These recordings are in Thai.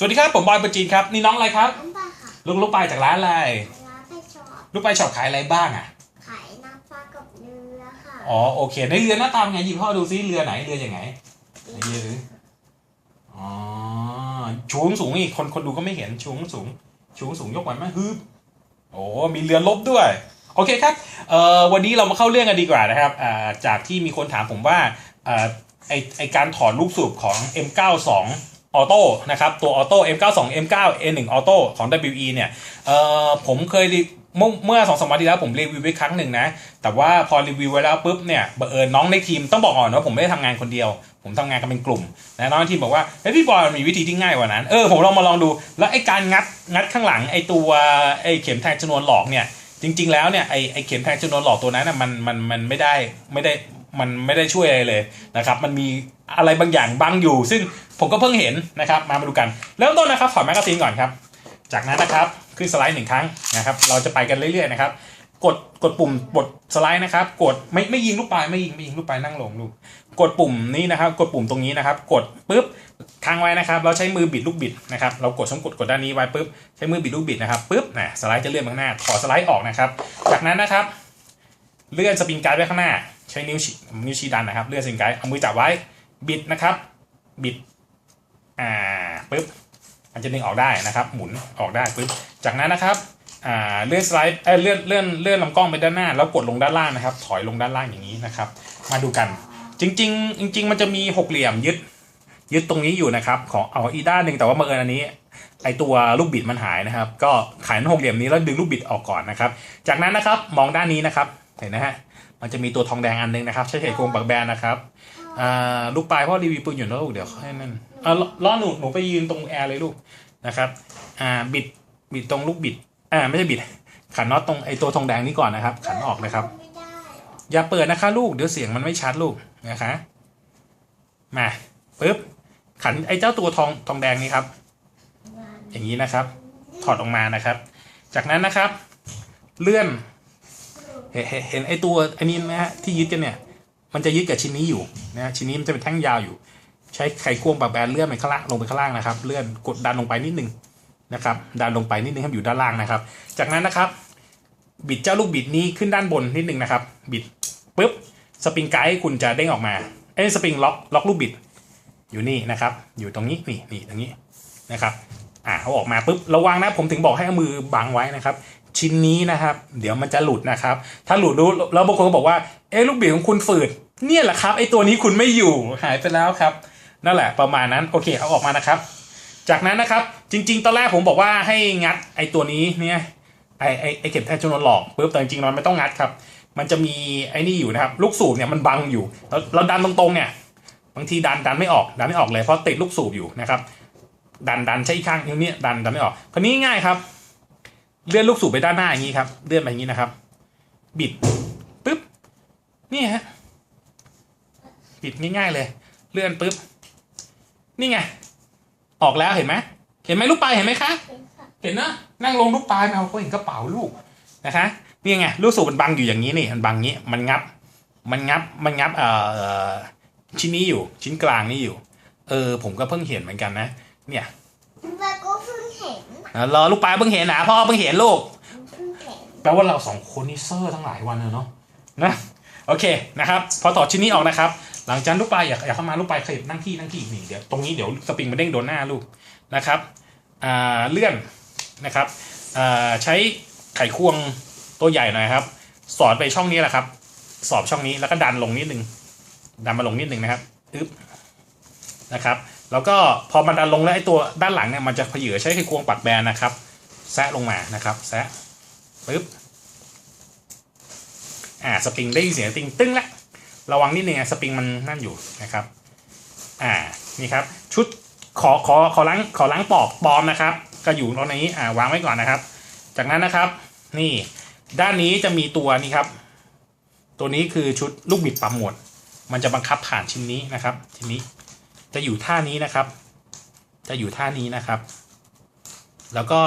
สวัสดีครับผมบอยปจีนครับนี่น้องอะไรครับน้ำปลาค่ะลูกลูกปลายจากร้านอะไรร้านไปช็อปลูกปลายชอบขายอะไรบ้างอะขายน้ำปลากับเนื้อค่ะอ๋อโอเคในเรือหน้าตาเป็นไงหยิบพ่อดูซิเรือไหนเรือยังไงไหนเรือหรืออ๋อชูงสูงอีกคนคนดูก็ไม่เห็นชูงสูงชูงสูงยกไหวไหมฮึบโอ้มีเรือลบด้วยโอเคครับเอ่อวันนี้เรามาเข้าเรื่องกันดีกว่านะครับอ่าจากที่มีคนถามผมว่าอ่าไอไอการถอดลูกสูบของ M92 ออโต้นะครับ ตัวออโต้ M92 M9 N1 ออโต้ของ WE เนี่ยเอ่อผมเคยเมื่อเมื่อสองสามวันที่แล้วผมรีวิวไว้ครั้งหนึ่งนะ แต่ว่าพอรีวิวไว้แล้วปุ๊บเนี่ยบังเอิญน้องในทีมต้องบอกก่อนว่าผมไม่ได้ทำงานคนเดียว ผมทำงานกันเป็นกลุ่มนะน้องในทีมบอกว่าเฮ้ยพี่บอยมีวิธีที่ง่ายกว่านั้น เออผมลองมาลองดู แล้วไอ้การงัดงัดข้างหลังไอ้ตัวไอ้เข็มแทงจำนวนหลอกเนี่ยจริง ๆ แล้วเนี่ยไอ้ไอ้เข็มแทงจำนวนหลอกตัวนั้นน่ะมันมันมันไม่ได้ไม่ได้มันไม่ได้ช่วยอะไรเลยนะครับ มันมี อะไรบางอย่างบังอยู่ ซึ่งผมก็เพิ่งเห็นนะครับ มามาดูกันเริ่มต้นนะครับถอดแมกกาซีนก่อนครับ จากนั้นนะครับขึ้นสไลด์หนึ่งครั้งนะครับ เราจะไปกันเรื่อยๆนะครับ กดกดปุ่มกดสไลด์นะครับ กดไม่ไม่ยิงลูกปลายไม่ยิงไม่ยิงลูกปลายนั่งลงลูกกดปุ่มนี้นะครับ กดปุ่มตรงนี้นะครับ กดปุ๊บค้างไว้นะครับ เราใช้มือบิดลูกบิดนะครับ เรากดสมกดกดด้านนี้ไว้ปุ๊บใช้มือบิดลูกบิดนะครับปุ๊บนะสไลด์จะเลื่อนไปข้างหน้าถอดสไลด์ออกนะครับ จากนั้นนะครับ เลื่อนสปริงไกด์ไว้ข้างหน้า ใช้นิ้วชี้นิ้วชี้ดันนะครับ เลื่อนสปริงไกด์เอามือจับไว้ บิดนะครับ บิด อ่าปุ๊บมันจะดึงออกได้นะครับ หมุนออกได้ปุ๊บจากนั้นนะครับอ่าเลื่อนสไลด์เอ้ยเลื่อนเลื่อนเลื่อนลำกล้องไปด้านหน้า แล้วกดลงด้านล่างนะครับ ถอยลงด้านล่างอย่างนี้นะครับ มาดูกัน จริง ๆ จริง ๆ มันจะมีหกเหลี่ยมยึดยึดตรงนี้อยู่นะครับ ของเอาอีด้านหนึ่งแต่ว่าบังเอิญอันนี้ไอตัวลูกบิดมันหายนะครับ ก็ขายหกเหลี่ยมนี้แล้วดึงลูกบิดออกก่อนนะครับ จากนั้นนะครับมองด้านนี้นะครับ เห็นนะฮะมันจะมีตัวทองแดงอันหนึงนะครับ ใช้ไขควงปักแบนนะครับ อ่าลูกปลายพ่อรีวิวปืนอยู่นะลูกเดี๋ยวให้นั่นอ่าล้อหนูหนูไปยืนตรงแอร์เลยลูกนะครับอ่าบิดบิดตรงลูกบิดอ่าไม่ใช่บิดขันน็อตตรงไอตัวทองแดงนี้ก่อนนะครับ ขันออกนะครับ อย่าเปิดนะคะลูกเดี๋ยวเสียงมันไม่ชัดลูกนะคะมาปึ๊บขันไอ้เจ้าตัวทองทองแดงนี้ครับ อย่างนี้นะครับ ถอดออกมานะครับ จากนั้นนะครับ เลื่อน เห็นไอ้ตัวอันนี้ไหมฮะที่ยึดกันเนี่ย มันจะยึดกับชิ้นนี้อยู่นะชิ้นนี้มันจะเป็นแท่งยาวอยู่ ใช้ไขควงปรับแบนเลื่อนไปข้างล่างลงไปข้างล่างนะครับ เลื่อนกดดันลงไปนิดนึงนะครับ ดันลงไปนิดนึงให้มันอยู่ด้านล่างนะครับ จากนั้นนะครับ บิดเจ้าลูกบิดนี้ขึ้นด้านบนนิดนึงนะครับ บิดปุ๊บสปริงไกด์คุณจะเด้งออกมาเอ้สปริงล็อกล็อกลูกบิดอยู่นี่นะครับ อยู่ตรงนี้นี่นี่ตรงนี้นะครับอ่าเอาออกมาปุ๊บระวังนะผมถึงบอกให้เอามือบังไว้นะครับ ชิ้นนี้นะครับ เดี๋ยวมันจะหลุดนะครับ ถ้าหลุดรู้แล้วบางคนก็บอกว่าเอ๊ะลูกบิดของคุณฝืดเนี่ยแหละครับไอ้ตัวนี้คุณไม่อยู่หายไปแล้วครับ นั่นแหละประมาณนั้นโอเคเอาออกมานะครับ จากนั้นนะครับจริง ๆ ตอนแรกผมบอกว่าให้งัดไอ้ตัวนี้เนี่ยไอ้ไอ้ไอเข็มแทงจำนวนหลอกปุ๊บแต่จริงๆมันไม่ต้องงัดครับ มันจะมีไอ้นี่อยู่นะครับ ลูกสูบเนี่ยมันบังอยู่แล้วเราดันตรงๆเนี่ยบางทีดันดันไม่ออกดันไม่ออกเลยเพราะติดลูกสูบอยู่นะครับ ดันดันใช้อีกข้างนิ้วนี้ดันดันไม่ออกคราวนี้ง่ายครับ เลื่อนลูกสูบไปด้านหน้าอย่างนี้ครับ เลื่อนไปอย่างนี้นะครับ บิดปึ๊บนี่ฮะบิดง่ายๆเลย เลื่อนปึ๊บนี่ไงออกแล้วเห็นไหมเห็นไหมลูกปลายเห็นไหมคะเป็นเห็นนะนั่งลงลูกปลายไม่เอาก็เห็นกระเป๋าลูกนะคะนี่ไงลูกสูบมันบังอยู่อย่างนี้นี่มันบังงี้มันงับ มันงับมันงับเอ่อชิ้นนี้อยู่ชิ้นกลางนี่อยู่ เออ ผมก็เพิ่งเห็นเหมือนกันนะ เนี่ย แล้วก็เพิ่งเห็น อะ รอลูกปลายเพิ่งเห็นนะพ่อเพิ่งเห็นลูกเพิ่งเห็นแปลว่าเราสองคนนี่เซอร์ทั้งหลายวันเลยเนาะนะโอเคนะครับ พอถอดชิ้นนี้ออกนะครับ หลังจากนั้นลูกปลายอยากอยากเข้ามาลูกปลายขยับนั่งที่นั่งที่นี่เดี๋ยวตรงนี้เดี๋ยวสปริงมันเด้งโดนหน้าลูกนะครับอ่าเลื่อนนะครับอ่าใช้ไขควงตัวใหญ่หน่อยครับ สอดไปช่องนี้แหละครับ สอบช่องนี้แล้วก็ดันลงนิดนึงดันมาลงนิดนึงนะครับอึ๊บนะครับ แล้วก็พอมันดันลงแล้วไอ้ตัวด้านหลังเนี่ยมันจะเผยใช้ไขควงปัดแบนนะครับ แซะลงมานะครับ แซะปึ๊บอ่าสปริงได้ยินเสียงติงตึ้งละระวังนิดนึงอะสปริงมันนั่นอยู่นะครับอ่านี่ครับชุดขอขอขอล้างขอล้างปอกปลอมนะครับ ก็อยู่ตรงนี้อ่าวางไว้ก่อนนะครับ จากนั้นนะครับนี่ด้านนี้จะมีตัวนี้ครับ ตัวนี้คือชุดลูกบิดปั๊มหมด มันจะบังคับผ่านชิ้นนี้นะครับชิ้นนี้ จะอยู่ท่านี้นะครับ จะอยู่ท่านี้นะครับ แล้วก็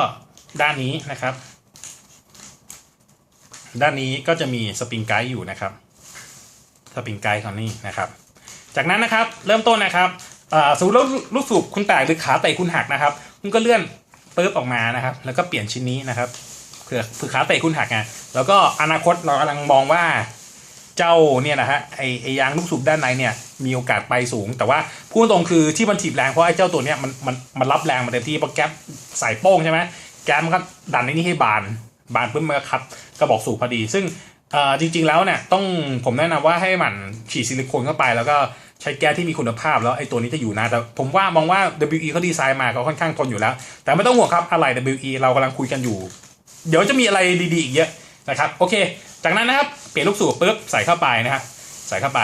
ด้านนี้นะครับ ด้านนี้ก็จะมีสปริงไกด์อยู่นะครับสปริงไกด์ของนี่นะครับ จากนั้นนะครับเริ่มต้นนะครับสมมติลูกสูบคุณแตกหรือขาเตะคุณหักนะครับ คุณก็เลื่อนปึ๊บออกมานะครับ แล้วก็เปลี่ยนชิ้นนี้นะครับเผื่อเผื่อขาเตะคุณหักไงแล้วก็อนาคตเรากำลังมองว่า เจ้าเนี่ยนะฮะไอไอยางลูกสูบด้านในเนี่ยมีโอกาสไปสูง แต่ว่าพูดตรงคือที่มันถีบแรงเพราะไอ้เจ้าตัวเนี้ยมันมันมันรับแรงมาเต็มที่เพราะแก๊ปใส่โป้งใช่ไหมแก๊ปมันก็ดันไอ้นี่ให้บานบานปุ๊บมันก็คัดกระบอกสูบพอดี ซึ่งจริงๆแล้วเนี่ยต้องผมแนะนำว่าให้หมันฉีดซิลิโคนเข้าไป แล้วก็ใช้แก๊สที่มีคุณภาพแล้วไอ้ตัวนี้จะอยู่นานแต่ผมว่ามองว่า WE เขาดีไซน์มาเขาค่อนข้างทนอยู่แล้ว แต่ไม่ต้องห่วงครับอะไร WE เรากำลังคุยกันอยู่ เดี๋ยวจะมีอะไรดีๆอีกเยอะนะครับโอเค จากนั้นนะครับเปลี่ยนลูกสูบปุ๊บใส่เข้าไปนะครับใส่เข้าไป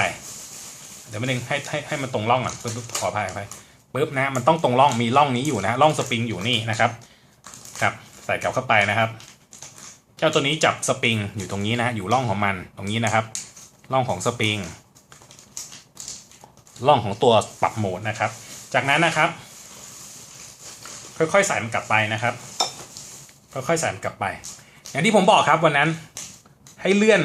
เดี๋ยวไมาหนึ่งให้ให้ให้มันตรงร่องก่อนปุ๊บปุ๊บขออภัยขออภัยปุ๊บนะมันต้องตรงร่องมีร่องนี้อยู่นะร่องสปริงอยู่นี่นะครับครับใส่กลับเข้าไปนะครับ เจ้าตัวนี้จับสปริงอยู่ตรงนี้นะอยู่ร่องของมันตรงนี้นะครับร่องของสปริงร่องของตัวปรับโหมดนะครับ จากนั้นนะครับ ค่อยๆใส่มันกลับไปนะครับค่อยๆใส่มันกลับไป อย่างที่ผมบอกครับวันนั้น ให้เลื่อน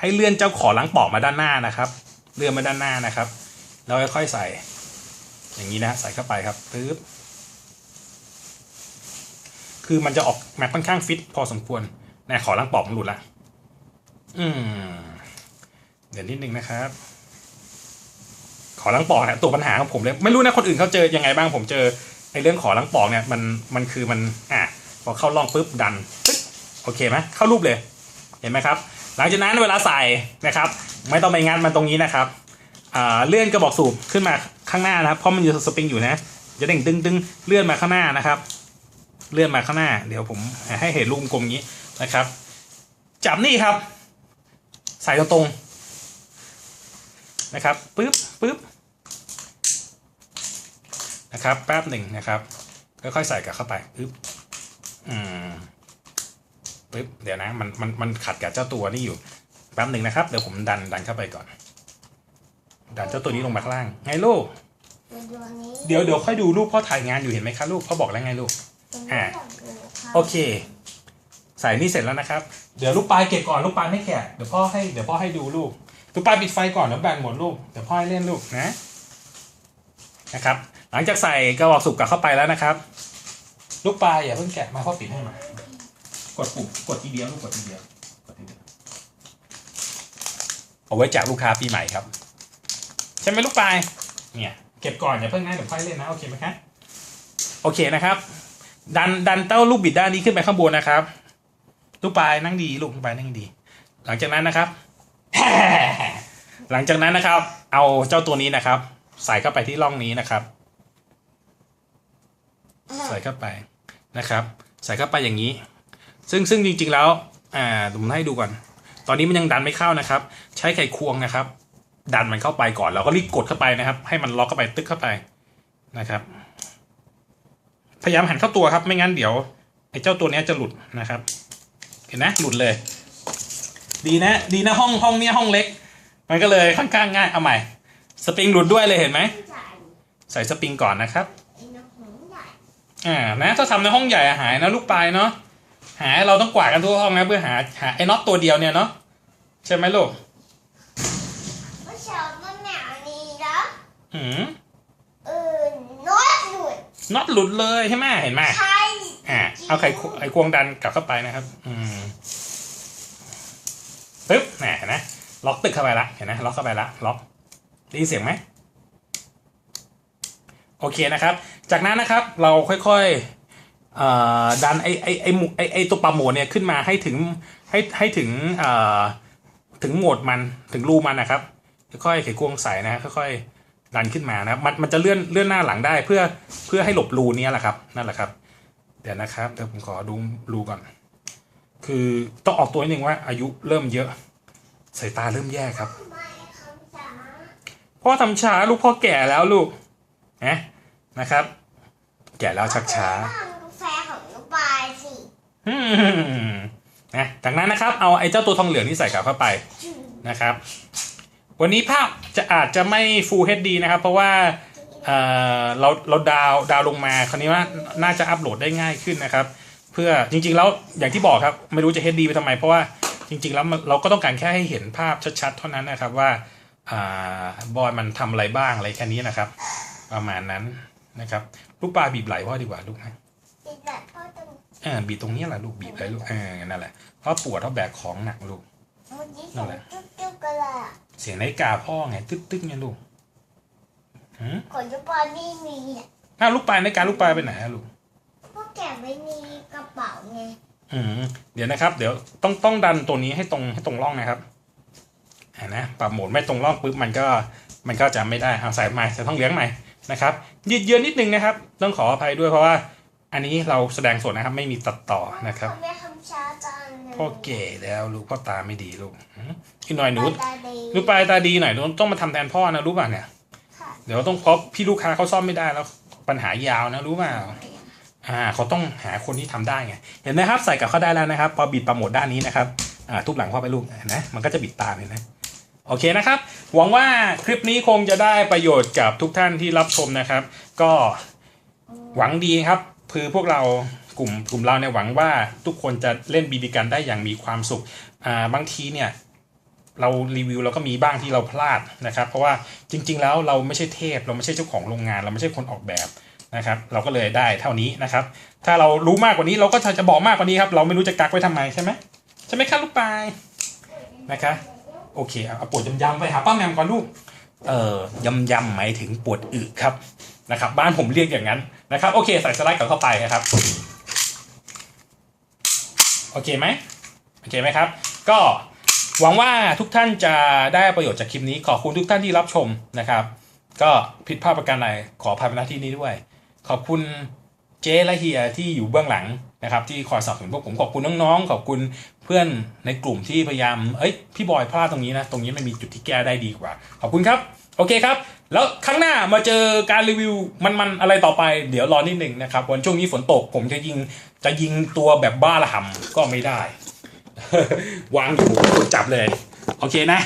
ให้เลื่อนเจ้าขอล้างปอกมาด้านหน้านะครับ เลื่อนมาด้านหน้านะครับแล้วค่อยๆใส่ อย่างนี้นะใส่เข้าไปครับปึ๊บคือมันจะออกมาค่อนข้างฟิตพอสมควรนะขอล้างปอกมันหลุดละอืมเดี๋ยวนิดนึงนะครับ ขอล้างปอกนะตัวปัญหาของผมเลยไม่รู้นะคนอื่นเขาเจอยังไงบ้างผมเจอไอ้เรื่องขอล้างปอกเนี่ยมันมันคือมันอะพอเข้าร่องปุ๊บดันปึ๊บโอเคไหมเข้ารูปเลย เห็นไหมครับ หลังจากนั้นเวลาใส่นะครับ ไม่ต้องไปงัดมันตรงนี้นะครับเลื่อนกระบอกสูบขึ้นมาข้างหน้านะครับเพราะมันอยู่สปริงอยู่นะจะเด้งดึงดึงเลื่อนมาข้างหน้านะครับ เลื่อนมาข้างหน้า เดี๋ยวผมให้เห็นรูปกลมอย่างนี้นะครับ จับนี่ครับ ใส่ตรงๆนะครับปึ๊บปึ๊บนะครับแป๊บหนึ่งนะครับค่อยๆใส่กลับเข้าไปปึ๊บอืม ปึ๊บเดี๋ยวนะมันมันมันขัดกับเจ้าตัวนี่อยู่แป๊บหนึ่งนะครับ เดี๋ยวผมดันดันเข้าไปก่อน ดันเจ้าตัวนี้ลงมาข้างล่าง ไงลูกเป็นตัวนี้เดี๋ยวเดี๋ยวค่อยดูรูปพ่อถ่ายงานอยู่เห็นไหมคะลูกพ่อบอกแล้วไงลูกเป็นอะตัวนี้ครับโอเค ใส่นี่เสร็จแล้วนะครับ เดี๋ยวลูกปลายเก็บก่อนลูกปลายไม่แกะเดี๋ยวพ่อให้เดี๋ยวพ่อให้ดูลูกลูกปลายปิดไฟก่อนแล้วแบนหมดลูกเดี๋ยวพ่อให้เล่นลูกนะนะครับ หลังจากใส่กระบอกสุกกลับเข้าไปแล้วนะครับ ลูกปลายอย่าเพิ่งแกะมาพ่อปิดให้มา กดปุ่มกดทีเดียวลูกกดทีเดียวกดทีเดียวเอาไว้แจกลูกค้าปีใหม่ครับ ใช่ไหมลูกปลายเนี่ยเก็บก่อนอย่าเพิ่งนะเดี๋ยวพ่อให้เล่นนะโอเคไหมครับโอเคนะครับ ดันดันเต้าลูกบิดด้านนี้ขึ้นไปข้างบนนะครับ ลูกปลายนั่งดีลูกลูกปลายนั่งดี หลังจากนั้นนะครับ หลังจากนั้นนะครับ เอาเจ้าตัวนี้นะครับ ใส่เข้าไปที่ร่องนี้นะครับ ใส่เข้าไปนะครับ ใส่เข้าไปอย่างนี้ ซึ่งซึ่งจริง ๆ แล้วอ่าผมให้ดูก่อน ตอนนี้มันยังดันไม่เข้านะครับ ใช้ไขควงนะครับ ดันมันเข้าไปก่อนแล้วก็รีบกดเข้าไปนะครับ ให้มันล็อกเข้าไปตึกเข้าไปนะครับ พยายามหันเข้าตัวครับ ไม่งั้นเดี๋ยวไอ้เจ้าตัวเนี้ยจะหลุดนะครับ เห็นนะหลุดเลย ดีนะ ดีนะห้องห้องเนี้ยห้องเล็ก มันก็เลยค่อนข้างง่ายเอาใหม่ สปริงหลุดด้วยเลยเห็นไหมใหญ่ใส่สปริงก่อนนะครับไอ้น้องหงใหญ่อ่านะถ้าทำในห้องใหญ่อะหายนะลูกปลายเนาะ หาเราต้องกวาดกันทั่วห้องนะเพื่อหาหาไอ้น็อตตัวเดียวเนี่ยเนาะใช่ไหมลูกว่าชอบมันหนาวนี้แล้วหืมเออน้อยหลุดน็อตหลุดเลยใช่ไหมเห็นไหมใช่อ่าเอาไข่ควไอ้ควงดันกลับเข้าไปนะครับ อืมปึ๊บแหมเห็นไหมล็อกตึกเข้าไปละเห็นไหมล็อกเข้าไปละล็อกได้ยินเสียงไหมโอเคนะครับ จากนั้นนะครับเราค่อยๆเอ่อ ดันไอ้ไอ้ไอ้หมุไอไอตัวปรับโหมดเนี่ยขึ้นมาให้ถึงให้ให้ถึงเอ่อถึงโหมดมันถึงรูมันนะครับค่อยๆไขควงใส่นะค่อยๆดันขึ้นมานะครับมันมันจะเลื่อนเลื่อนหน้าหลังได้เพื่อเพื่อให้หลบรูเนี้ยแหละครับนั่นแหละครับ เดี๋ยวนะครับเดี๋ยวผมขอดูรูก่อน คือต้องออกตัวนิดนึงว่าอายุเริ่มเยอะสายตาเริ่มแย่ครับพ่อทำช้าลูกพ่อแก่แล้วลูกนะนะครับ แก่แล้วชักช้า ทำกาแฟของน้ องปลายสิอืมนะจากนั้นนะครับเอาไอ้เจ้าตัวทองเหลืองที่ใส่กลับเข้าไปนะครับ วันนี้ภาพจะอาจจะไม่ Full HD นะครับ เพราะว่าเอ่อเราเราดาวดาวลงมาคราวนี้ว่าน่าจะอัปโหลดได้ง่ายขึ้นนะครับ เพื่อจริง ๆ แล้วอย่างที่บอกครับ ไม่รู้จะ HD ไปทำไม เพราะว่าจริง ๆ แล้วมันเราก็ต้องการแค่ให้เห็นภาพชัดๆ เท่านั้นนะครับว่าอ่าบอยมันทำอะไรบ้างอะไรแค่นี้นะครับ ประมาณนั้นนะครับลูกปลาบีบไหลพ่อดีกว่าลูกนะ ติดแบบพ่อตรง อ่าบีบตรงนี้แหละลูกบีบเลยลูกอ่านั่นแหละเพราะปวดเพราะแบกของหนักลูกเมื่อกี้นั่ส่นงแหละจุ๊บจุ๊บกันเลยอะเสียงนาฬิกาพ่อไงตึ๊ดตึ๊ดไงลูกหืมขนจุ๊บปลาไม่มีอะอ้าวลูกปลานาฬิกาลูกปลาไปไหนอะลูกพวกแกะไม่มีกระเป๋าไงอืมเดี๋ยวนะครับ เดี๋ยวต้องต้องดันตัวนี้ให้ตรงให้ตรงร่องนะครับอ่านะปรับโหมดไม่ตรงร่องปุ๊บมันก็มันก็จะไม่ได้เอาใส่ใหม่ใส่ท่องเลี้ยงใหม่นะครับยืดเยื้อนิดนึงนะครับ ต้องขออภัยด้วยเพราะว่า อันนี้เราแสดงสดนะครับ ไม่มีตัดต่อนะครับทำไมทำช้าจังเลยพ่อเก๋แล้วลูกพ่อตาไม่ดีลูกหืมอีกหน่อยหนูตาดีหนูปลายตาดีหน่อยหนูต้องมาทำแทนพ่อนะรู้ป่ะเนี่ยค่ะเดี๋ยวต้องเพราะพี่ลูกค้าเขาซ่อมไม่ได้แล้ว ปัญหายาวนะรู้เปล่าอ่าเขาต้องหาคนที่ทำได้ไงเห็นไหมครับใส่กับเขาได้แล้วนะครับ พอบิดประโมทด้านนี้นะครับอ่าทุบหลังพ่อไปลูกเห็นะมันก็จะบิดตามเห็นไหมโอเคนะครับ หวังว่าคลิปนี้คงจะได้ประโยชน์กับทุกท่านที่รับชมนะครับ ก็หวังดีครับ คือพวกเรากลุ่มกลุ่มเราเนี่ยหวังว่าทุกคนจะเล่นบีบีกันได้อย่างมีความสุขอ่าบางทีเนี่ยเรารีวิวเราก็มีบ้างที่เราพลาดนะครับ เพราะว่าจริง ๆ แล้วเราไม่ใช่เทพ เราไม่ใช่เจ้าของโรงงาน เราไม่ใช่คนออกแบบนะครับ เราก็เลยได้เท่านี้นะครับ ถ้าเรารู้มากกว่านี้เราก็จะบอกมากกว่านี้ครับ เราไม่รู้จะกักไว้ทำไมใช่ไหมใช่ไหมครับลูกปลายนะคะโอเคเอาปวดยำๆไปหาป้าแมมก่อนลูกเอ่อยำยำๆหมายถึงปวดอึครับ นะครับบ้านผมเรียกอย่างนั้นนะครับโอเคใส่สไลด์กลับเข้าไปนะครับโอเคไหมโอเคไหมครับ ก็หวังว่าทุกท่านจะได้ประโยชน์จากคลิปนี้ ขอบคุณทุกท่านที่รับชมนะครับ ก็ผิดพลาดประการใดขออภัยในหน้าที่นี้ด้วย ขอบคุณเจ๊และเฮียที่อยู่เบื้องหลังนะครับ ที่คอยสนับสนุนพวกผมขอบคุณน้องๆ ขอบคุณเพื่อนในกลุ่มที่พยายามเอ้ยพี่บอยพลาดตรงนี้นะ ตรงนี้ไม่มีจุดที่แก้ได้ดีกว่า ขอบคุณครับ โอเคครับ แล้วครั้งหน้ามาเจอการรีวิวมันๆอะไรต่อไป เดี๋ยวรอนิดหนึ่งนะครับวันช่วงนี้ฝนตกผมจะยิงจะยิงตัวแบบบ้าระห่ำก็ไม่ได้ วางอยู่กดจับเลย โอเคนะ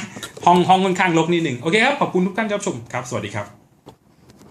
ห้องห้องค่อนข้างลกนิดหนึ่งโอเคครับ ขอบคุณทุกท่านที่รับชมครับ สวัสดีครับ